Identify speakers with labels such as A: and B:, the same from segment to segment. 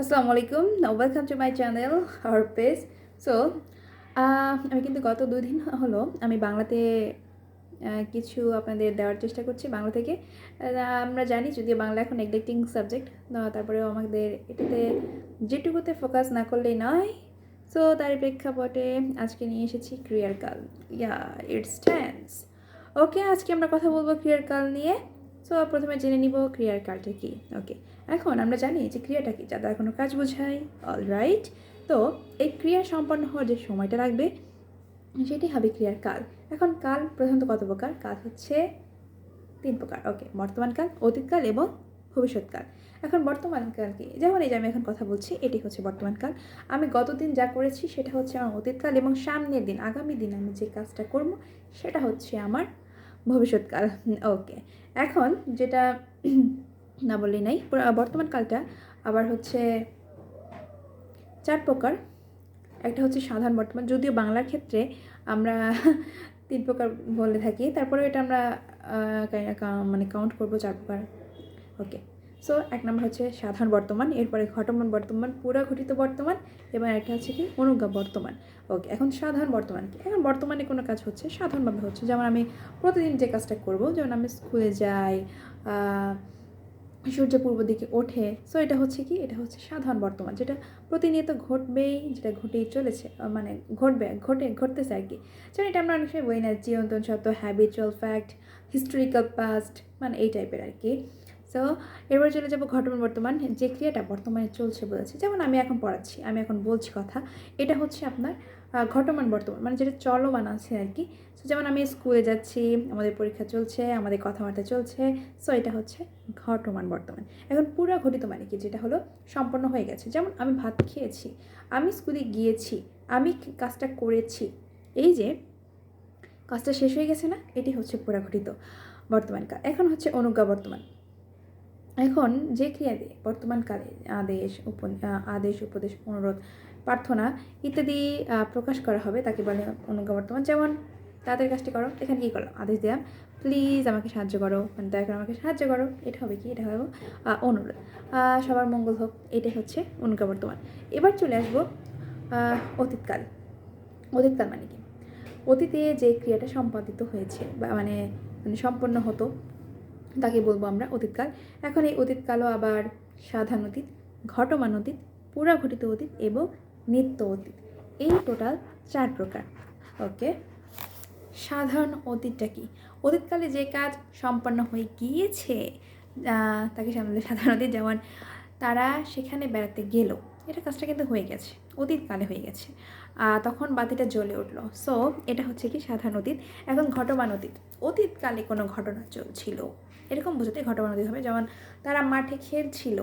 A: আসসালামু আলাইকুম। Welcome to my channel আর পেজ সো আমি কিন্তু গত দুই দিন হলো আমি বাংলাতে কিছু আপনাদের দেওয়ার চেষ্টা করছি বাংলা থেকে। আমরা জানি যদিও বাংলা এখন নেগলেক্টিং সাবজেক্ট তারপরেও আমাদের এটাতে যেটুকুতে ফোকাস না করলেই নয়। সো তার প্রেক্ষাপটে আজকে নিয়ে এসেছি ক্রিয়ার কাল ইয়া ইটস টেন্স ওকে আজকে আমরা কথা বলব ক্রিয়ার কাল নিয়ে। সো প্রথমে জেনে নিব ক্রিয়ার কালটা কি। ওকে এখন আমরা জানি যে ক্রিয়াটা কি যাদের কোনো কাজ বোঝায়। অল রাইট তো এই ক্রিয়া সম্পন্ন হওয়ার যে সময়টা লাগবে, সেটি হবে ক্রিয়ার কাল। এখন কাল প্রধানত কত প্রকার? কাল হচ্ছে তিন প্রকার। ওকে বর্তমান কাল অতীতকাল এবং ভবিষ্যৎকাল এখন বর্তমান কাল কি? যেমন এই যে আমি এখন কথা বলছি, এটি হচ্ছে বর্তমান কাল। আমি গতদিন যা করেছি, সেটা হচ্ছে আমার অতীতকাল এবং সামনের দিন, আগামী দিন আমি যে কাজটা করব, সেটা হচ্ছে আমার ভবিষ্যৎকাল ওকে এখন যেটা না বললেই নাই। বর্তমান কালটা আবার হচ্ছে চার প্রকার। একটা হচ্ছে সাধারণ বর্তমান, যদিও বাংলার ক্ষেত্রে আমরা তিন প্রকার বলে থাকি। তারপরে এটা আমরা মানে কাউন্ট করব চার প্রকার। ওকে সো এক নম্বর হচ্ছে সাধারণ বর্তমান, এরপরে ঘটমান বর্তমান, পুরা ঘটিত বর্তমান, এবং একটা হচ্ছে কি অনুজ্ঞা বর্তমান। ওকে এখন সাধারণ বর্তমান কি? এখন বর্তমানে কোনো কাজ হচ্ছে সাধারণভাবে হচ্ছে। যেমন আমি প্রতিদিন যে কাজটা করব, যেমন আমি স্কুলে যাই সূর্য পূর্ব দিকে ওঠে। সো এটা হচ্ছে কি? এটা হচ্ছে সাধারণ বর্তমান, যেটা প্রতিনিয়ত ঘটবেই, যেটা ঘটেই চলেছে মানে ঘটবে, ঘটে, ঘটতেছে আর কি। যেমন এটা আমরা অনেক সময় বই না চিরন্তন সত্য হ্যাবিচুয়াল ফ্যাক্ট হিস্টোরিক্যাল পাস্ট মানে এই টাইপের আর কি। সো এবার চলে যাব ঘটমান বর্তমান যে ক্রিয়াটা বর্তমানে চলছে বলেছে। যেমন আমি এখন পড়াচ্ছি, আমি এখন বলছি কথা, এটা হচ্ছে আপনার ঘটমান বর্তমান মানে যেটা চলমান আছে আর কি। সো যেমন আমি স্কুলে যাচ্ছি, আমাদের পরীক্ষা চলছে, আমাদের কথাবার্তা চলছে সো এটা হচ্ছে ঘটমান বর্তমান। এখন পুরো ঘটিত মানে কি? যেটা হলো সম্পন্ন হয়ে গেছে। যেমন আমি ভাত খেয়েছি, আমি স্কুলে গিয়েছি, আমি কাজটা করেছি, এই যে কাজটা শেষ হয়ে গেছে না? এটি হচ্ছে পুরা ঘটিত বর্তমান কাল এখন হচ্ছে অনুজ্ঞা বর্তমান। এখন যে ক্রিয়া দিয়ে বর্তমানকালে আদেশ উপ আদেশ, উপদেশ, অনুরোধ, প্রার্থনা ইত্যাদি প্রকাশ করা হবে, তাকে বলে অনুজ্ঞা বর্তমান। যেমন, তাদের কাজটি করো, এখানে কী করো আদেশ দিলাম প্লিজ আমাকে সাহায্য করো মানে দয়া করে আমাকে সাহায্য করো, এটা হবে কি, এটা হবে অনুরোধ। সবার মঙ্গল হোক, এটাই হচ্ছে অনুজ্ঞা বর্তমান। এবার চলে আসব অতীতকাল। অতীতকাল মানে কি? অতীতে যে ক্রিয়াটা সম্পাদিত হয়েছে, বা মানে মানে সম্পন্ন হতো তাকে বলব আমরা অতীতকাল। এখন এই অতীতকালও আবার সাধারণ অতীত, ঘটমান অতীত পুরা ঘটিত অতীত এবং নিত্য অতীত। এই টোটাল চার প্রকার। ওকে সাধারণ অতীতটা কি? অতীতকালে যে কাজ সম্পন্ন হয়ে গিয়েছে তাকে সামনে সাধারণ অতীত যেমন তারা সেখানে বেড়াতে গেল, এটা কাজটা কিন্তু হয়ে গেছে। অতীতকালে হয়ে গেছে। তখন বাতিটা জ্বলে উঠল। সো এটা হচ্ছে কি সাধারণ অতীত। এখন ঘটমান অতীত। অতীতকালে কোনো ঘটনা চলছিল। এরকম বোঝাতে ঘটমান অতীত হবে। যেমন তারা মাঠে খেলছিল।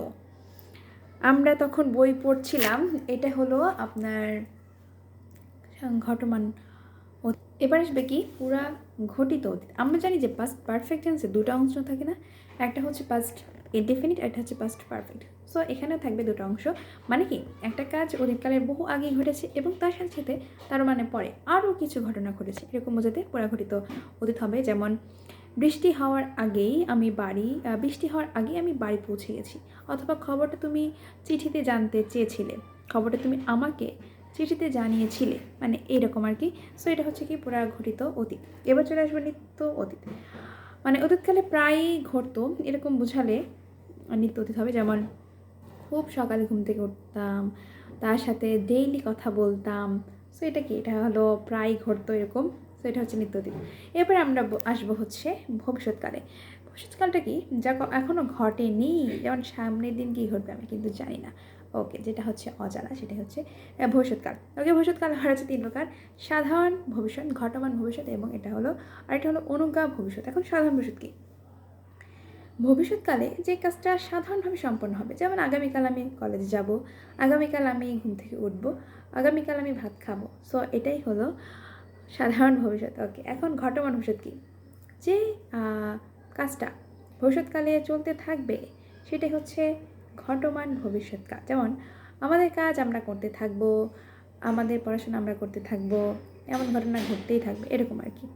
A: আমরা তখন বই পড়ছিলাম। এটা হলো আপনার ঘটমান। এবার আসবে কি? পুরা ঘটিত অতীত। আমরা জানি যে পাস্ট পারফেক্ট টেন্সে দুটো অংশ থাকে না? একটা হচ্ছে পাস্ট ইনডেফিনিট একটা হচ্ছে পাস্ট পারফেক্ট সো এখানে থাকবে দুটো অংশ। মানে কি? একটা কাজ অতীতকালের বহু আগে ঘটেছে এবং তার সাথে সাথে তার মানে পরে আরও কিছু ঘটনা ঘটেছে। এরকম বোঝাতে পরাঘটিত অতীত হবে। যেমন, বৃষ্টি হওয়ার আগেই আমি বাড়ি বৃষ্টি হওয়ার আগেই আমি বাড়ি পৌঁছে গেছি। অথবা খবরটা তুমি চিঠিতে জানতে চেয়েছিলে। খবরটা তুমি আমাকে চিঠিতে জানিয়েছিলে। মানে এইরকম আর কি। সো এটা হচ্ছে কি পুরা ঘটিত অতীত। এবার চলে আসবে নিত্য অতীত। মানে অতীতকালে প্রায়ই ঘটতো, এরকম বোঝালে নিত্য অতীত হবে। যেমন খুব সকালে ঘুম থেকে উঠতাম, তার সাথে ডেইলি কথা বলতাম। সো এটা কি? এটা হলো প্রায় ঘটতো এরকম। সো এটা হচ্ছে নিত্য অতীত। এরপর আমরা আসব হচ্ছে ভবিষ্যৎকালে। ভবিষ্যৎকালটা কি? যা এখনও ঘটেনি। যেমন সামনের দিন কি ঘটবে আমি কিন্তু জানি না। ওকে যেটা হচ্ছে অজানা সেটা হচ্ছে ভবিষ্যৎকাল। ওকে ভবিষ্যৎকাল হয় হচ্ছে তিন প্রকার, সাধারণ ভবিষ্যৎ, ঘটমান ভবিষ্যৎ এবং এটা হলো আর এটা হলো অনুজ্ঞা ভবিষ্যৎ। এখন সাধারণ ভবিষ্যৎ কী? ভবিষ্যৎকালে যে কাজটা সাধারণভাবে সম্পন্ন হবে, যেমন আগামীকাল আমি কলেজে যাব, আগামীকাল আমি ঘুম থেকে উঠব, আগামীকাল আমি ভাত খাব সো এটাই হলো সাধারণ ভবিষ্যৎ। ওকে এখন ঘটমান ভবিষ্যৎ কী? যে কাজটা ভবিষ্যৎকালে চলতে থাকবে, সেটাই হচ্ছে ঘটমান ভবিষ্যৎ কাজ। যেমন, আমাদের কাজ আমরা করতে থাকব, আমাদের পড়াশোনা আমরা করতে থাকব, এমন ঘটনা ঘটতেই থাকবে, এরকম আর কি।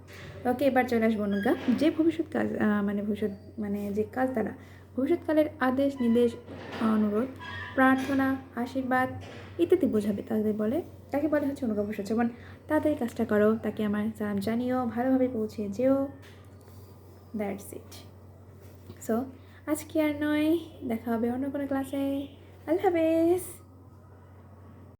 A: ওকে, এবার চলে আসব অনুজ্ঞা যে ভবিষ্যৎ কাজ মানে ভবিষ্যৎ মানে যে কাজ দ্বারা ভবিষ্যৎকালের আদেশ, নির্দেশ, অনুরোধ, প্রার্থনা, আশীর্বাদ ইত্যাদি বোঝাবে, তাদের বলে, তাকে বলে হচ্ছে অনুজ্ঞা ভবিষ্যৎ। যেমন, তাদের কাজটা করো, তাকে আমার সালাম জানিও, ভালোভাবে পৌঁছে যেও, দ্যাটস ইট। সো আজকে আর নয় দেখা হবে অন্য কোনো ক্লাসে আল্লাহ হাফেজ।